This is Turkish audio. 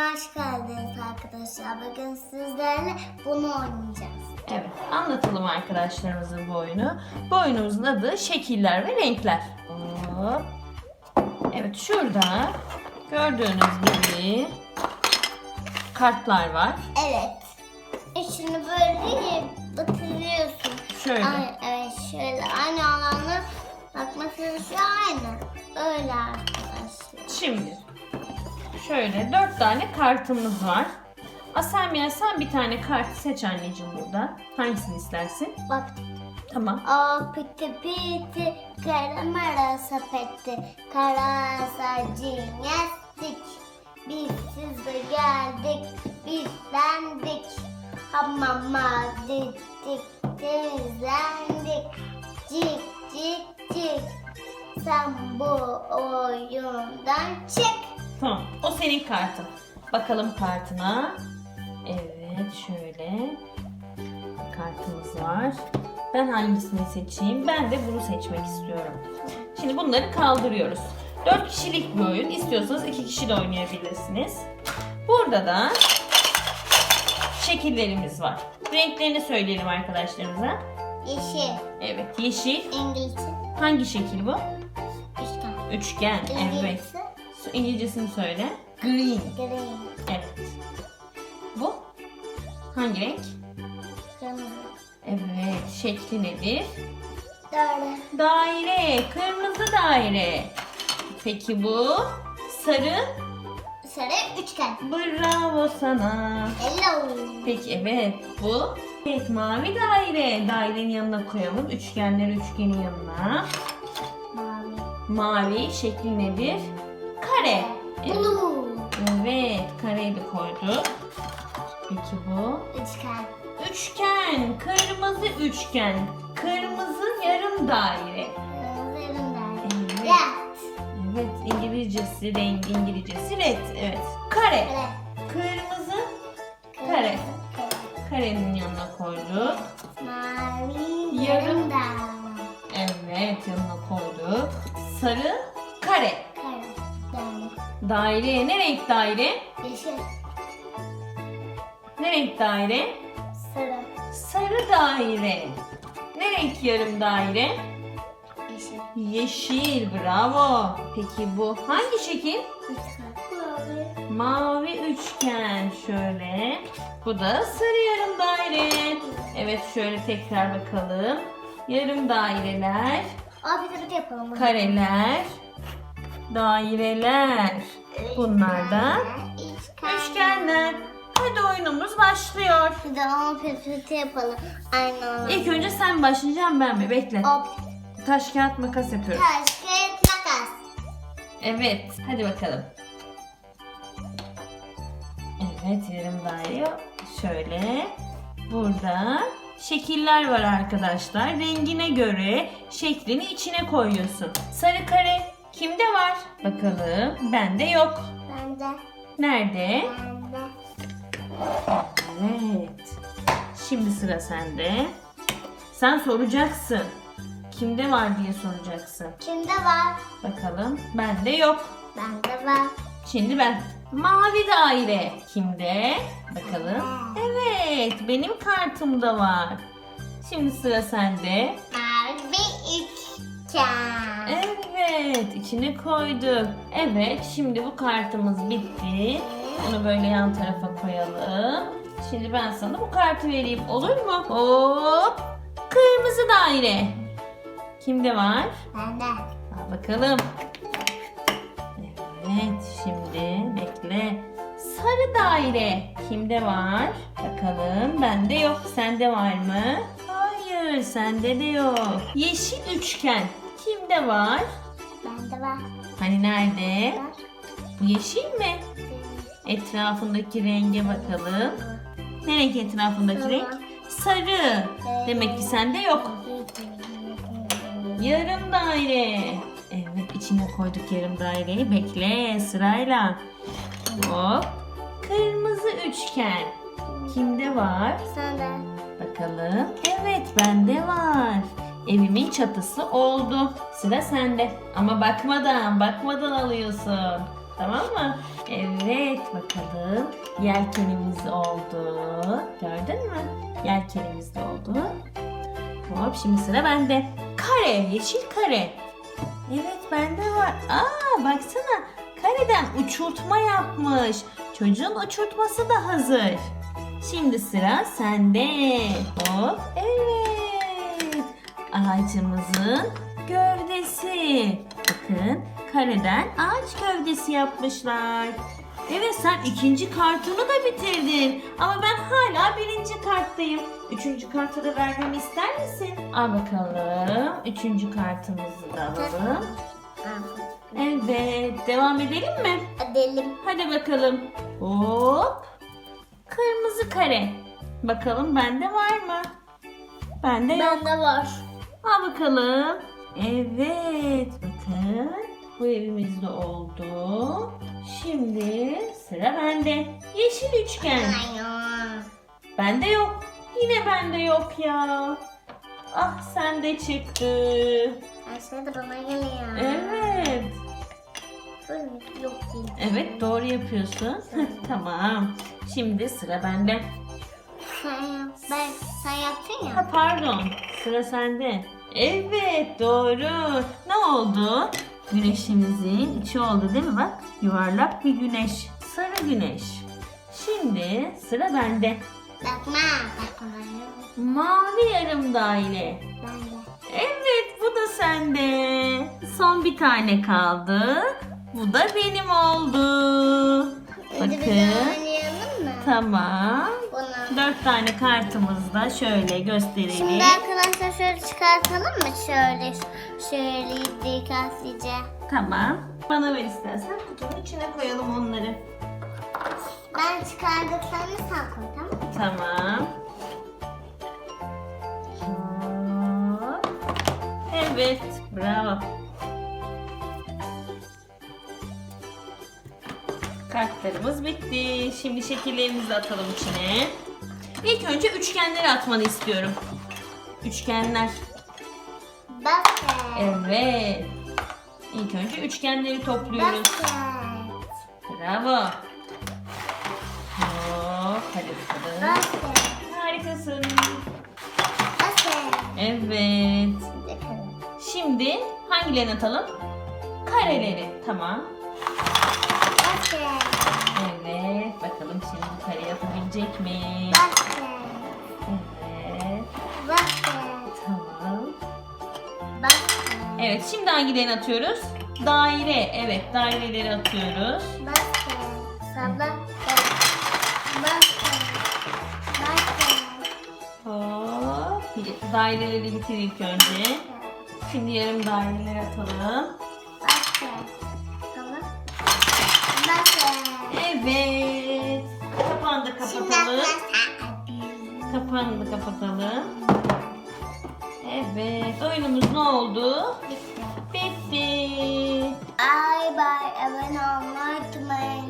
Hoş geldiniz arkadaşlar. Bugün sizlerle bunu oynayacağız. Evet, anlatalım arkadaşlarımızın bu oyunu. Bu oyunumuzun adı Şekiller ve Renkler. Hop. Evet, şurada gördüğünüz gibi kartlar var. Evet. Üçünü böyle batırıyorsun. Şöyle. Ay, evet şöyle aynı alanı bakmasın şu aynı. Öyle arkadaşlar. Şimdi şöyle dört tane kartımız var. Aselmiye sen bir tane kart seç anneciğim burada. Hangisini istersin? Bak. Tamam. O piti piti karamara sepeti kara yestik. Biz size geldik bizdendik. Hamama diktik temizlendik. Cik cik cik. Sen bu oyundan çık. Tamam. O senin kartın. Bakalım kartına. Evet şöyle. Kartımız var. Ben hangisini seçeyim? Ben de bunu seçmek istiyorum. Şimdi bunları kaldırıyoruz. 4 kişilik bir oyun. İstiyorsanız 2 kişi de oynayabilirsiniz. Burada da şekillerimiz var. Renklerini söyleyelim arkadaşlarımıza. Yeşil. Evet yeşil. İngilizce. Hangi şekil bu? Üçgen. Üçgen. Evet. İngilizce. İngilizcesini söyle. Green. Green. Evet. Bu hangi renk? Kırmızı. Evet. Şekli nedir? Daire. Daire. Kırmızı daire. Peki bu? Sarı. Sarı üçgen. Bravo sana. Hello. Peki evet bu. Evet mavi daire. Dairenin yanına koyalım. Üçgenleri üçgenin yanına. Mavi. Mavi şekli nedir? Kare. Evet, Blue. evet kareyi de koyduk. Peki bu? Üçgen. Üçgen, kırmızı üçgen, kırmızı yarım daire. Kırmızı yarım daire. Evet, evet İngilizcesi, renk İngilizcesi red, evet. Kare, Red. kırmızı kare. Karenin yanına koyduk. Mavi Yarım. yarım daire. Evet, yanına koyduk. Sarı, kare. Daire. Ne renk daire? Yeşil. Ne renk daire? Sarı. Sarı daire. Ne renk yarım daire? Yeşil. Yeşil, bravo. Peki bu hangi şekil? Üçgen. Mavi. Mavi üçgen şöyle. Bu da sarı yarım daire. Evet şöyle tekrar bakalım. Yarım daireler, bir de yapalım. kareler, daireler. Bunlar da Üçgen. üçgenler. Hadi oyunumuz başlıyor. Bir de onu pepete yapalım. Aynı onu. İlk önce sen başlayacaksın ben mi? Bekle. Hop. Taş kağıt makas yapıyoruz. Taş, kağıt, makas. Evet. Hadi bakalım. Evet yarım daire. Şöyle. Burada şekiller var arkadaşlar. Rengine göre şeklini içine koyuyorsun. Sarı kare kimde var? Bakalım. Bende yok. Bende. Nerede? Bende. Evet. Şimdi sıra sende. Sen soracaksın. Kimde var diye soracaksın. Kimde var? Bakalım. Bende yok. Bende var. Şimdi ben. Mavi daire. Kimde? Bakalım. Evet. Benim kartımda var. Şimdi sıra sende. Mavi üçgen. Evet. içine koyduk. Evet. Şimdi bu kartımız bitti. Bunu böyle yan tarafa koyalım. Şimdi ben sana bu kartı vereyim. Olur mu? Hop. Kırmızı daire. Kimde var? Bende. Al bakalım. Evet şimdi bekle. Sarı daire kimde var? Bakalım bende yok. Sende var mı? Hayır sende de yok. Yeşil üçgen kimde var? Bende var. Hani nerede? Var. Bu yeşil mi? Etrafındaki renge bakalım. Ne renk etrafındaki Sarı. renk? Sarı. Demek ki sende yok. Yarım daire. Evet içine koyduk yarım daireyi. Bekle sırayla. Hop. Kırmızı üçgen. Kimde var? Sende. Bakalım. Evet bende var. Evimin çatısı oldu. Sıra sende. Ama bakmadan, bakmadan alıyorsun. Tamam mı? Evet bakalım. Yelkenimiz oldu. Gördün mü? Yelkenimiz de oldu. Hop şimdi sıra bende. Kare, yeşil kare. Evet bende var. Aa baksana kareden uçurtma yapmış. Çocuğun uçurtması da hazır. Şimdi sıra sende. Hop evet. Ağacımızın gövdesi. Bakın kareden ağaç gövdesi yapmışlar. Evet sen ikinci kartını da bitirdin. Ama ben hala birinci karttayım. Üçüncü kartı da vermemi ister misin? Al bakalım. Üçüncü kartımızı da alalım. Evet. Devam edelim mi? Edelim. Hadi bakalım. Hop. Kırmızı kare. Bakalım bende var mı? Bende yok. Bende var. Al bakalım. Evet. Bakın. Bu evimizde oldu. Şimdi sıra bende. Yeşil üçgen. Aynen. Bende yok. Yine bende yok ya. Ah sende çıktı. Şey de bana geliyor. Evet. Yok değil. Evet doğru yapıyorsun. tamam. Şimdi sıra bende. Sen yap. Ben, sen yaptın ya. Ha pardon. Sıra sende. Evet doğru. Ne oldu? Güneşimizin içi oldu değil mi bak? Yuvarlak bir güneş. Sarı güneş. Şimdi sıra bende. Bakma. Bakma. Mavi yarım daire. Bende. Evet bu da sende. Son bir tane kaldı. Bu da benim oldu. Bakın. Tamam. Dört tane kartımız da şöyle gösterelim. Şimdi arkadaşlar şöyle çıkartalım mı? Şöyle, şöyle dikkatlice. Tamam. Bana ver istersen kutunun içine koyalım onları. Ben çıkardıklarını sen koy tamam mı? Tamam. Evet. Bravo. Kartlarımız bitti. Şimdi şekillerimizi atalım içine. İlk önce üçgenleri atmanı istiyorum. Üçgenler. Basket. Evet. İlk önce üçgenleri topluyoruz. Basket. Bravo. Hop, hadi bakalım. Basket. Harikasın. Basket. Evet. Şimdi hangilerini atalım? Kareleri. Tamam. Basket. Evet. Bakalım şimdi kare yapabilecek mi? Basket. Evet. Şimdi hangilerini atıyoruz? Daire. Evet. Daireleri atıyoruz. Sabla. Basket. Basket. Hop. Daireleri bitir ilk önce. Şimdi yarım daireleri atalım. Evet. Kapağını da kapatalım. Kapağını da kapatalım. Evet, oyunumuz ne oldu? Bitti. Bitti. Ay bay abone olmayı.